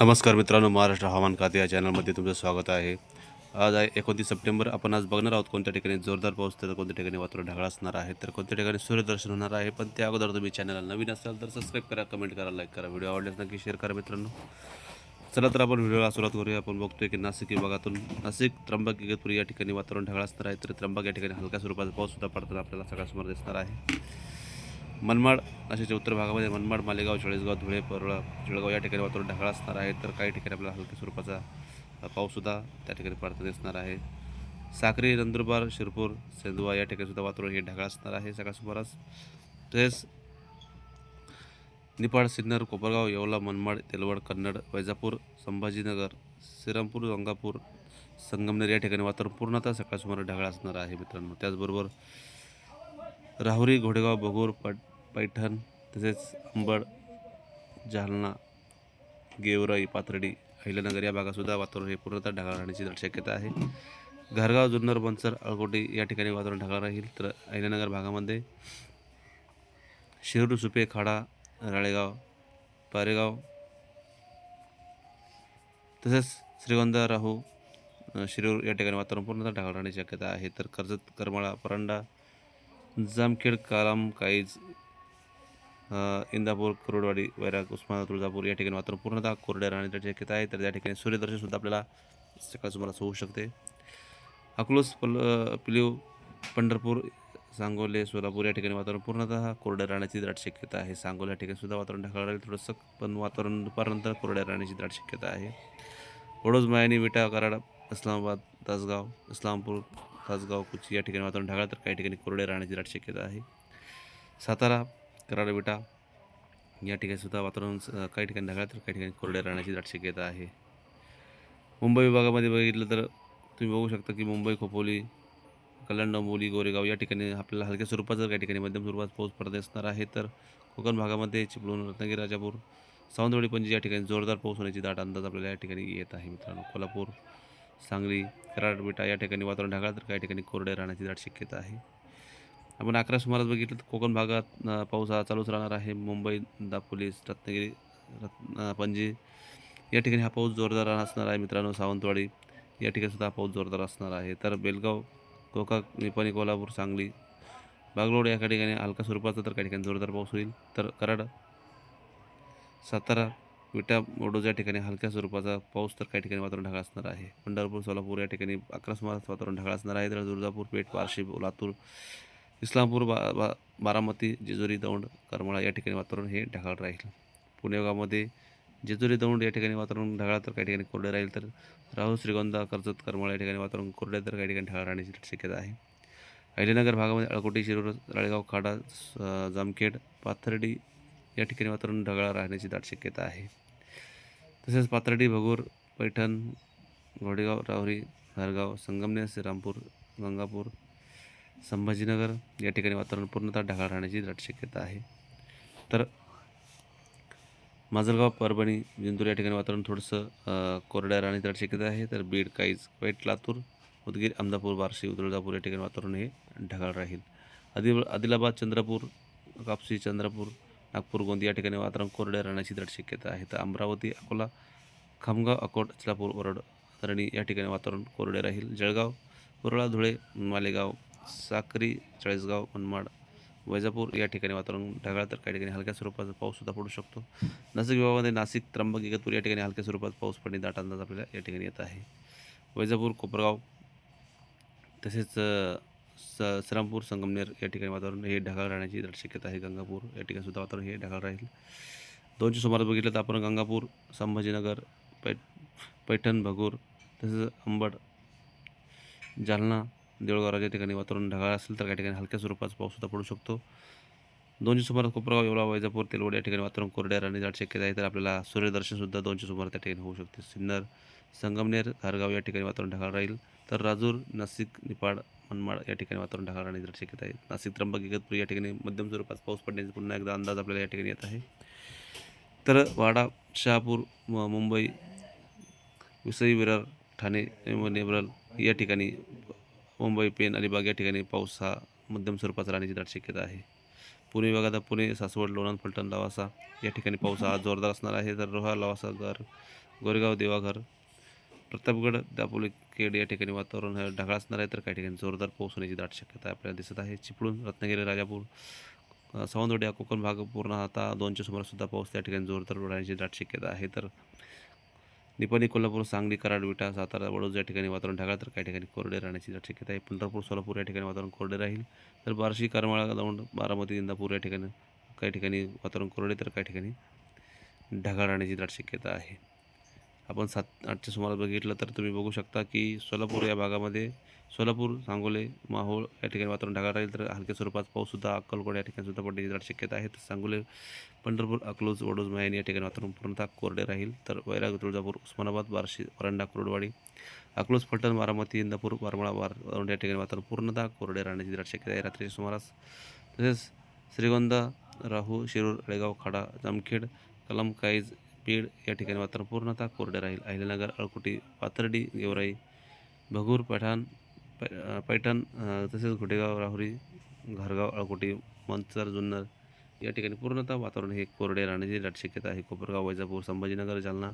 नमस्कार मित्रांनो महाराष्ट्र हवामान खाते या चॅनलमध्ये तुमचं स्वागत आहे. आज आहे एकोणतीस सप्टेंबर. आपण आज बघणार आहोत कोणत्या ठिकाणी जोरदार पाऊस तर कोणत्या ठिकाणी वातावरण ढगाळ असणार आहे तर कोणत्या ठिकाणी सूर्यदर्शन होणार आहे. पण त्या अगोदर तुम्ही चॅनलला नवीन असाल तर सबस्क्राईब करा कमेंट करा लाईक करा. व्हिडिओ आवडल्यास नक्की शेअर करा मित्रांनो. चला तर आपण व्हिडिओला सुरुवात करूया. आपण बघतोय की नाशिक विभागातून नाशिक त्र्यंबक इगतपुरी या ठिकाणी वातावरण ढगाळ असणार आहे तर त्र्यंबक या ठिकाणी हलक्या स्वरूपाचा पाऊस सुद्धा पडताना आपल्याला सकाळसमोर दिसणार आहे. मनमाड नाशिकच्या उत्तर भागामध्ये मनमाड मालेगाव चाळीसगाव धुळे परळा जळगाव या ठिकाणी वातावरण ढगाळ असणार आहे. तर काही ठिकाणी आपल्याला हलक्या स्वरूपाचा पाऊससुद्धा त्या ठिकाणी पडता दिसणार आहे. साक्री नंदुरबार शिरपूर सेंदुवा या ठिकाणीसुद्धा वातावरण हे ढगाळ असणार आहे सकाळ सुमारास. तसेच निपाड सिन्नर कोपरगाव येवला मनमाड तेलवड कन्नड वैजापूर संभाजीनगर श्रीरामपूर गंगापूर संगमनेर या ठिकाणी वातावरण पूर्णतः सकाळ सुमारे ढगाळ असणार आहे मित्रांनो. त्याचबरोबर राहुरी घोडेगाव बघूर पट पैठण तसेच अंबड जालना गेवराई पाथर्डी अहिल्यानगर या भागातसुद्धा वातावरण हे पूर्णतः ढगाळ राहण्याची शक्यता आहे. घरगाव जुन्नर बनसर अळकोटी या ठिकाणी वातावरण ढगाळ राहील. तर अहिल्यानगर भागामध्ये शिरूर सुपे खाडा राळेगाव पारेगाव तसेच श्रीगोंदा राहू शिरूर या ठिकाणी वातावरण पूर्णतः ढगाळ राहण्याची शक्यता आहे. तर कर्जत करमाळा परांडा जामखेड कालाम काईज इंदापूर कुरुडवाडी वैराग उस्मानाबाद तुळजापूर या ठिकाणी वातावरण पूर्णतः कोरड्या राहण्याची शक्यता आहे तर त्या ठिकाणी सूर्यदर्शनसुद्धा आपल्याला सकाळ सुमारास होऊ शकते. अकलूस पल अ, पिलीव पंढरपूर सांगोले सोलापूर या ठिकाणी वातावरण पूर्णतः कोरड्या राहण्याची दाट शक्यता आहे. सांगोला या ठिकाणी सुद्धा वातावरण ढकाळ राहील. थोडंसं पण वातावरण दुपारनंतर कोरड्या राहण्याची दाट शक्यता आहे. ओडोज मायानी विटा कराड इस्लामाबाद तासगाव इस्लामपूर तासगाव कुची या ठिकाणी वातावरण ढगाळ तर काही ठिकाणी कोरडे राहण्याची दाट शक्यता आहे. सातारा कराड विटा या ठिकाणी सुद्धा वातावरण काही ठिकाणी ढगाळ तर काही ठिकाणी कोरडे राहण्याची दाट शक्यता आहे. मुंबई विभागामध्ये बघितलं तर तुम्ही बघू शकता की मुंबई खोपोली कल्याण डोंबोली गोरेगाव या ठिकाणी आपल्याला हलक्या स्वरूपाचा काही ठिकाणी मध्यम स्वरूपात पाऊस पडत असणार आहे. तर कोकण भागामध्ये चिपळूण रत्नागिरी राजापूर सावंतवाडी पणजी या ठिकाणी जोरदार पाऊस होण्याची दाट अंदाज आपल्याला या ठिकाणी येत आहे मित्रांनो. कोल्हापूर सांगली कराड बेटा या ठिकाणी वातावरण ढगाळ तर काही ठिकाणी कोरडे राहण्याची दाट शक्यता आहे. आपण अकरा सुमारास बघितलं तर कोकण भागात पाऊस हा चालूच राहणार आहे. मुंबई दापोलीस रत्नागिरी रत्न पणजी या ठिकाणी हा पाऊस जोरदार असणार आहे मित्रांनो. सावंतवाडी या ठिकाणी सुद्धा हा पाऊस जोरदार असणार आहे. तर बेलगाव गोकाक निपाणी कोल्हापूर सांगली बागलोड या ठिकाणी हलका स्वरूपाचा तर काही ठिकाणी जोरदार पाऊस होईल. तर कराड सातारा विटा ओडोज या ठिकाणी हलक्या स्वरूपाचा पाऊस तर काही ठिकाणी वातावरण ढगाळ असणार आहे. पंढरपूर सोलापूर या ठिकाणी अकरा सुमारास वातावरण ढगाळ असणार आहे. तर तुळजापूर पेठ पारशी लातूर इस्लामपूर बा बा बारामती जेजुरी दौंड करमाळा या ठिकाणी वातावरण हे ढगाळ राहील. पुणेगावमध्ये जेजुरी दौंड या ठिकाणी वातावरण ढगाळ तर काही ठिकाणी कोरडे राहील तर राहू श्रीगोंदा कर्जत करमाळा या ठिकाणी वातावरण कोरडे तर काही ठिकाणी ढगाळ राहण्याची शक्यता आहे. अहिल्यानगर भागामध्ये अळकोटी शिरूर राळेगाव खाडा स- जामखेड पाथर्डी या ठिकाणी वातावरण ढगाळ राहण्याची दाट शक्यता आहे. तसेच पाथर्डी भगूर पैठण घोडेगाव राहुरी धारगाव संगमनेर श्रीरामपूर गंगापूर संभाजीनगर या ठिकाणी वातावरण पूर्णतः ढगाळ राहण्याची दाट शक्यता आहे. तर माजलगाव परभणी जिंतूर या ठिकाणी वातावरण थोडंसं कोरड्या राहण्याची दाट शक्यता आहे. तर बीड काईज वाईट लातूर उदगीर अहमदापूर बार्शी उदळजापूर या ठिकाणी वातावरण हे ढगाळ राहील. आदिल आदिलाबाद चंद्रपूर कापसी चंद्रपूर नागपूर गोंदी या ठिकाणी वातावरण कोरड्या राहण्याची दाट शक्यता आहे. तर अमरावती अकोला खामगाव अकोट अचलापूर वरड धरणी या ठिकाणी वातावरण कोरडे राहील. जळगाव कुरळा धुळे मालेगाव साक्री चाळीसगाव मनमाड वैजापूर या ठिकाणी वातावरण ढगाळ तर काही ठिकाणी हलक्या स्वरूपाचा पाऊससुद्धा पडू शकतो. नाशिक विभागामध्ये नाशिक त्र्यंबक इगतपूर या ठिकाणी हलक्या स्वरूपात पाऊस पडणे दाट अंदाज आपल्याला या ठिकाणी येत आहे. वैजापूर कोपरगाव तसेच स श्रमपूर संगमनेर या ठिकाणी वातावरण हे ढगाळ राहण्याची दाट शक्यता आहे. गंगापूर या ठिकाणी सुद्धा वातावरण हे ढगाळ राहील. दोनशे सुमारास बघितलं तर आपण गंगापूर संभाजीनगर पै पैठण भगूर तसेच अंबड जालना देऊळगाव ठिकाणी वातावरण ढगाळ असेल तर काही ठिकाणी हलक्या स्वरूपाचा पाऊससुद्धा पडू शकतो. दोनशे सुमारास कोपरगाव येवला वैजापूर तेलवड या ठिकाणी वातावरण कोरड्या आणि जाड शक्यता आहे तर आपल्याला सूर्यदर्शनसुद्धा दोनशे सुमार त्या ठिकाणी होऊ शकते. सिन्नर संगमनेर खारगाव या ठिकाणी वातावरण ढगाळ राहील तर राजूर नाशिक निपाड मनमाड या ठिकाणी वातावरण ढगाळ राहण्याची शक्यता आहे. नाशिक त्र्यंबक इगतपूर या ठिकाणी मध्यम स्वरूपात पाऊस पडण्याचा पुन्हा एकदा अंदाज आपल्याला या ठिकाणी येत आहे. तर वाडा शहापूर म- मुंबई विसई विरार ठाणे नेबरल या ठिकाणी मुंबई पेन अलिबाग या ठिकाणी पाऊस हा मध्यम स्वरूपाचा राहण्याची दाट शक्यता आहे. पुणे विभागात पुणे सासवड लोणंद फलटण लवासा या ठिकाणी पाऊस हा जोरदार असणार आहे. तर रोहा लवासा घर गोरेगाव देवाघर प्रतापगड दापोली केड या ठिकाणी वातावरण ढगाळ असणार आहे. तर काही ठिकाणी जोरदार पाऊस होण्याची दाट शक्यता आपल्याला दिसत आहे. चिपळूण रत्नागिरी राजापूर सावंतवाडी कोकण भाग पूर्ण आता दोनच्या सुमारासुद्धा पाऊस त्या ठिकाणी जोरदार राहण्याची दाट शक्यता आहे. तर निपाणी कोल्हापूर सांगली कराड विटा सातारा वडोज या ठिकाणी वातावरण ढगाळ तर काही ठिकाणी कोरडे राहण्याची दाट शक्यता आहे. पंढरपूर सोलापूर या ठिकाणी वातावरण कोरडे राहील. तर बार्शी करमाळा दौंड बारामती इंदापूर या ठिकाणी काही ठिकाणी वातावरण कोरडे तर काही ठिकाणी ढगाळ राहण्याची दाट शक्यता आहे. आपण सात आठच्या सुमारास बघितलं तर तुम्ही बघू शकता की सोलापूर या भागामध्ये सोलापूर सांगोले माहोळ या ठिकाणी वातावरण ढगाळ राहील तर हलक्या स्वरूपात पाऊससुद्धा अक्कलकोट या ठिकाणी सुद्धा पडण्याची दाट शक्यता आहे. तर सांगोले पंढरपूर अकलूज वडोज मायानी या ठिकाणी वातावरण पूर्णतः कोरडे राहील. तर वैराग तुळजापूर उस्मानाबाद बार्शी परंडा कुरडवाडी अकलूज फलटण बारामती इंदापूर वारमळा वार या ठिकाणी वातावरण पूर्णतः कोरडे राहण्याची दाट शक्यता आहे रात्रीच्या सुमारास. तसेच श्रीगोंदा राहू शिरूर अळेगाव खाडा जामखेड कलम काईज बीड या ठिकाणी वातावरण पूर्णतः कोरडे राहील. अहिल्यानगर अळकुटी पाथर्डी गेवराई भगूर पठाण पै पैठण तसेच घोटेगाव राहुरी घरगाव अळकोटी मंचर जुन्नर या ठिकाणी पूर्णतः वातावरण हे कोरडे राहण्याची दाट शक्यता आहे. कोपरगाव वैजापूर संभाजीनगर जालना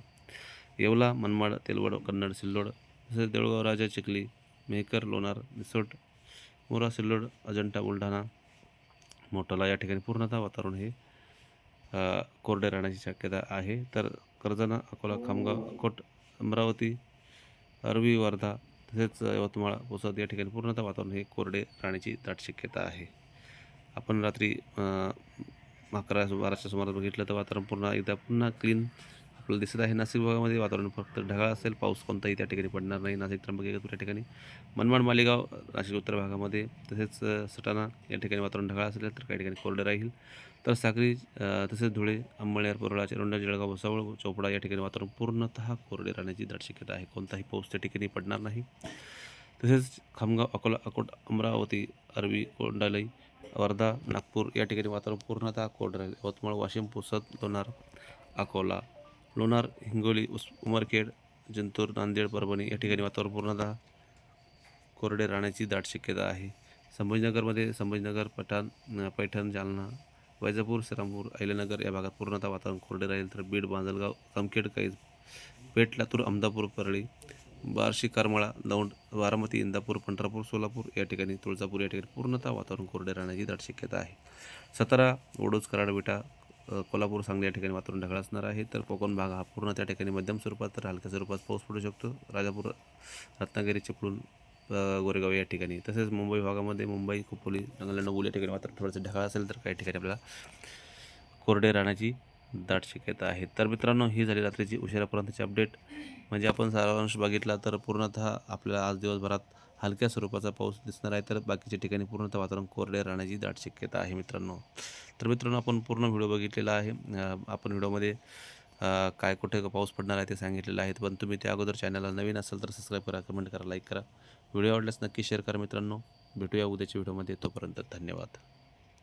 येवला मनमाड तेलवड कन्नड सिल्लोड तसेच देऊळगाव राजा चिखली मेहकर लोणार मिसोट मोरा सिल्लोड अजंठा बुलढाणा मोटाला या ठिकाणी पूर्णतः वातावरण हे कोरडे राहण्याची शक्यता आहे. तर कर्जना अकोला खामगाव अकोट अमरावती अरवी वर्धा तसेच यवतमाळ पोसत या ठिकाणी पूर्णतः वातावरण हे कोरडे राहण्याची दाट शक्यता आहे. आपण रात्री अकरा बाराच्या सुमारास बघितलं तर वातावरण पुन्हा एकदा पुन्हा क्लीन आपल्याला दिसत आहे नाशिक भागामध्ये वातावरण फक्त ढगाळ असेल पाऊस कोणताही त्या ठिकाणी पडणार नाही. नाशिक त्र्यंबकेश्वर या ठिकाणी. मनमाड मालेगाव नाशिक उत्तर भागामध्ये तसेच सटाणा या ठिकाणी वातावरण ढगाळ असेल तर काही ठिकाणी कोरडे राहील. तर साक्री तसेच धुळे अंमळनेर परोळा चिरोंडा जळगाव भुसावळ चोपडा या ठिकाणी वातावरण पूर्णतः कोरडे राहण्याची दाट शक्यता आहे. कोणताही पाऊस त्या ठिकाणी पडणार नाही. तसेच खामगाव अकोला अकोट अमरावती अरवी कोंडालई वर्धा नागपूर या ठिकाणी वातावरण पूर्णतः कोरडे राहील. यवतमाळ वाशिम पुसद लोणार अकोला लोणार हिंगोली उस उमरखेड जिंतूर नांदेड परभणी या ठिकाणी वातावरण पूर्णतः कोरडे राहण्याची दाट शक्यता आहे. संभाजीनगरमध्ये संभाजीनगर पठाण पैठण जालना वैजापूर श्रीरामपूर अहिल्यानगर या भागात पूर्णतः वातावरण कोरडे राहील तर बीड बांजलगाव कमखेड काही पेठ लातूर अहमदापूर परळी बार्शी करमाळा दौंड बारामती इंदापूर पंढरपूर सोलापूर या ठिकाणी तुळजापूर या ठिकाणी पूर्णतः वातावरण कोरडे राहण्याची दाट शक्यता आहे. सातारा ओडोज कराडविटा कोल्हापूर सांगली या ठिकाणी वातावरण ढगाळ असणार आहे. तर कोकण भाग हा पूर्ण त्या ठिकाणी मध्यम स्वरूपात तर हलक्या स्वरूपात पाऊस पडू शकतो. राजापूर रत्नागिरी चिपळूण गोरेगाव या ठिकाणी. तसेच मुंबई भागामध्ये मुंबई खोपोली नंगल या ठिकाणी मात्र थोडंसं ढगाळ असेल तर काही ठिकाणी आपल्याला कोरडे राहण्याची दाट शक्यता आहे. तर मित्रांनो ही झाली रात्रीची उशिरापर्यंतची अपडेट. म्हणजे आपण सारांश बघितला तर पूर्णतः आपल्याला आज दिवसभरात हलक्या स्वरूपाचा पाऊस दिसणार आहे तर बाकीच्या ठिकाणी पूर्णतः वातावरण कोरडे राहण्याची दाट शक्यता आहे मित्रांनो. तर मित्रांनो आपण पूर्ण व्हिडिओ बघितलेला आहे. आपण व्हिडिओमध्ये काय कुठे पाऊस पडणार आहे ते सांगितलेलं आहे. पण तुम्ही त्या अगोदर चॅनलला नवीन असाल तर सबस्क्राईब करा कमेंट करा लाईक करा. व्हिडिओ आवडल्यास नक्की शेअर करा मित्रांनो. भेटूया उद्याच्या व्हिडिओमध्ये. तोपर्यंत धन्यवाद.